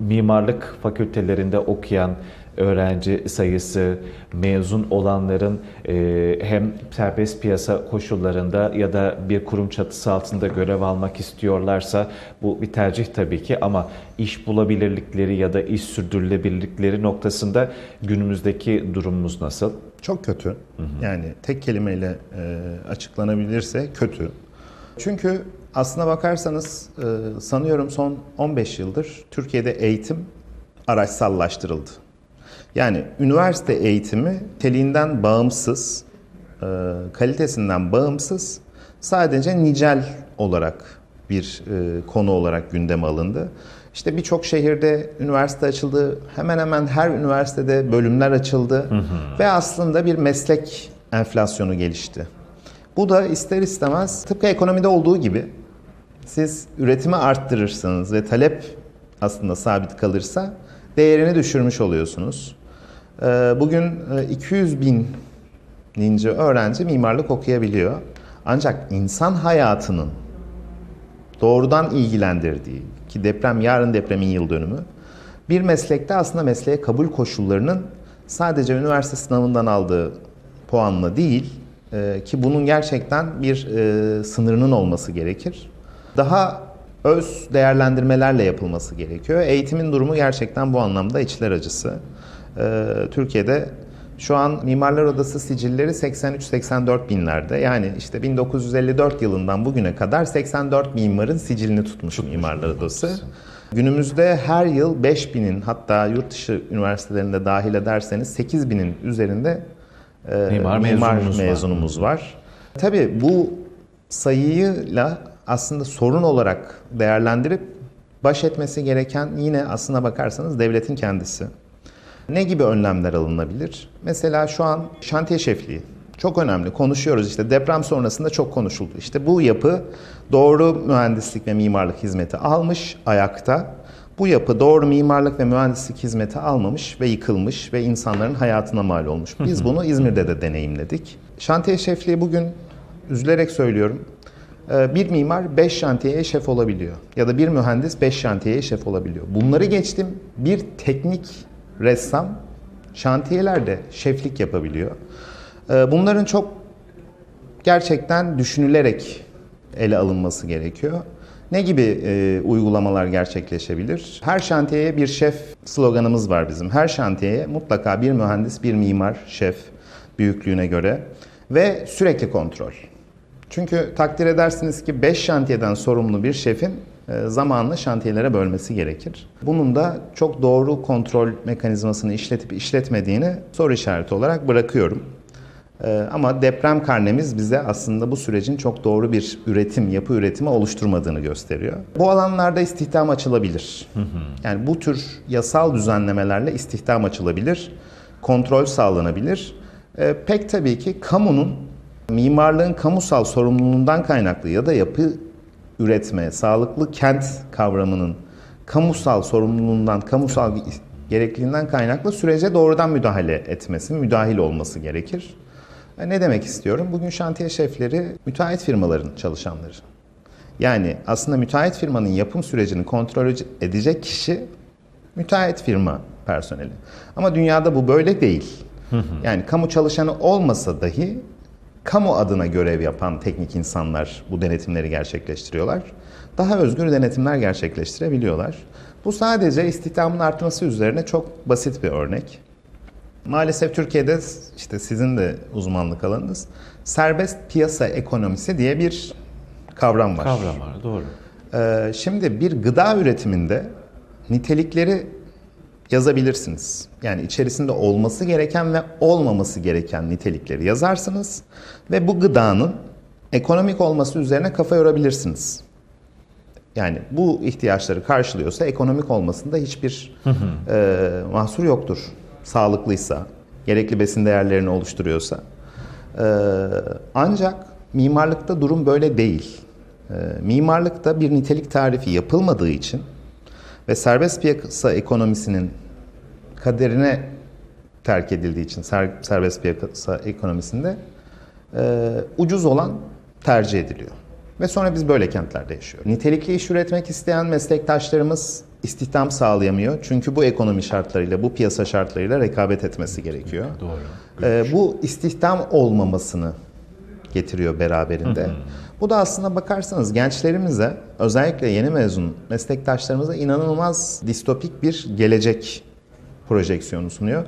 mimarlık fakültelerinde okuyan öğrenci sayısı, mezun olanların e, hem serbest piyasa koşullarında ya da bir kurum çatısı altında görev almak istiyorlarsa bu bir tercih tabii ki ama iş bulabilirlikleri ya da iş sürdürülebilirlikleri noktasında günümüzdeki durumumuz nasıl? Çok kötü. Yani tek kelimeyle e, açıklanabilirse kötü. Çünkü aslına bakarsanız e, sanıyorum son 15 yıldır Türkiye'de eğitim araçsallaştırıldı. Yani üniversite eğitimi teliğinden bağımsız, e, kalitesinden bağımsız sadece nicel olarak bir e, konu olarak gündeme alındı. İşte birçok şehirde üniversite açıldı. Hemen hemen her üniversitede bölümler açıldı. Ve aslında bir meslek enflasyonu gelişti. Bu da ister istemez tıpkı ekonomide olduğu gibi siz üretimi arttırırsanız ve talep aslında sabit kalırsa değerini düşürmüş oluyorsunuz. Ee, Bugün e, 200 bin nince öğrenci mimarlık okuyabiliyor. Ancak insan hayatının doğrudan ilgilendirdiği ki deprem yarın depremin yıl dönümü bir meslekte aslında mesleğe kabul koşullarının sadece üniversite sınavından aldığı puanla değil e, ki bunun gerçekten bir e, sınırının olması gerekir. Daha öz değerlendirmelerle yapılması gerekiyor. Eğitimin durumu gerçekten bu anlamda içler acısı. E, Türkiye'de şu an Mimarlar Odası sicilleri 83-84 binlerde. Yani işte 1954 yılından bugüne kadar 84 mimarın sicilini tutmuş Mimarlar Odası. Günümüzde her yıl 5 binin hatta yurt dışı üniversitelerinde dahil ederseniz 8 binin üzerinde e, Mimar mimar, mezunumuz var. mezunumuz var. Tabii bu sayıyla aslında sorun olarak değerlendirip baş etmesi gereken yine aslına bakarsanız devletin kendisi. Ne gibi önlemler alınabilir? Mesela şu an şantiye şefliği çok önemli. Konuşuyoruz işte deprem sonrasında çok konuşuldu. İşte bu yapı doğru mühendislik ve mimarlık hizmeti almış ayakta. Bu yapı doğru mimarlık ve mühendislik hizmeti almamış ve yıkılmış ve insanların hayatına mal olmuş. Biz bunu İzmir'de de deneyimledik. Şantiye şefliği bugün üzülerek söylüyorum. e, Bir mimar 5 şantiyeye şef olabiliyor. Ya da bir mühendis 5 şantiyeye şef olabiliyor. Bunları geçtim. Bir teknik ressam şantiyelerde şeflik yapabiliyor. E, Bunların çok gerçekten düşünülerek ele alınması gerekiyor. Ne gibi e, uygulamalar gerçekleşebilir? Her şantiyeye bir şef sloganımız var bizim. Her şantiyeye mutlaka bir mühendis, bir mimar, şef büyüklüğüne göre ve sürekli kontrol. Çünkü takdir edersiniz ki 5 şantiyeden sorumlu bir şefin e, zamanını şantiyelere bölmesi gerekir. Bunun da çok doğru kontrol mekanizmasını işletip işletmediğini soru işareti olarak bırakıyorum. Ee, Ama deprem karnemiz bize aslında bu sürecin çok doğru bir üretim, yapı üretimi oluşturmadığını gösteriyor. Bu alanlarda istihdam açılabilir. Yani bu tür yasal düzenlemelerle istihdam açılabilir, kontrol sağlanabilir. Ee, Pek tabii ki kamunun mimarlığın kamusal sorumluluğundan kaynaklı ya da yapı üretme, sağlıklı kent kavramının kamusal sorumluluğundan, kamusal gerekliliğinden kaynaklı sürece doğrudan müdahale etmesi, müdahil olması gerekir. E, Ne demek istiyorum? Bugün şantiye şefleri müteahhit firmaların çalışanları. Yani aslında müteahhit firmanın yapım sürecini kontrol edecek kişi müteahhit firma personeli. Ama dünyada bu böyle değil. Yani kamu çalışanı olmasa dahi kamu adına görev yapan teknik insanlar bu denetimleri gerçekleştiriyorlar. Daha özgür denetimler gerçekleştirebiliyorlar. Bu sadece istihdamın artması üzerine çok basit bir örnek. Maalesef Türkiye'de işte sizin de uzmanlık alanınız serbest piyasa ekonomisi diye bir kavram var. Kavram var, doğru. Ee, şimdi bir gıda üretiminde nitelikleri yazabilirsiniz. Yani içerisinde olması gereken ve olmaması gereken nitelikleri yazarsınız ve bu gıdanın ekonomik olması üzerine kafa yorabilirsiniz. Yani bu ihtiyaçları karşılıyorsa ekonomik olmasında hiçbir e, mahsur yoktur. Sağlıklıysa, gerekli besin değerlerini oluşturuyorsa. E, ancak mimarlıkta durum böyle değil. E, mimarlıkta bir nitelik tarifi yapılmadığı için ve serbest piyasa ekonomisinin kaderine terk edildiği için ser- serbest piyasa ekonomisinde e, ucuz olan tercih ediliyor. Ve sonra biz böyle kentlerde yaşıyoruz. Nitelikli iş üretmek isteyen meslektaşlarımız istihdam sağlayamıyor. Çünkü bu ekonomi şartlarıyla, bu piyasa şartlarıyla rekabet etmesi gerekiyor. Doğru. Ee, bu istihdam olmamasını getiriyor beraberinde. Bu da aslında bakarsanız gençlerimize, özellikle yeni mezun meslektaşlarımıza inanılmaz distopik bir gelecek projeksiyonu sunuyor.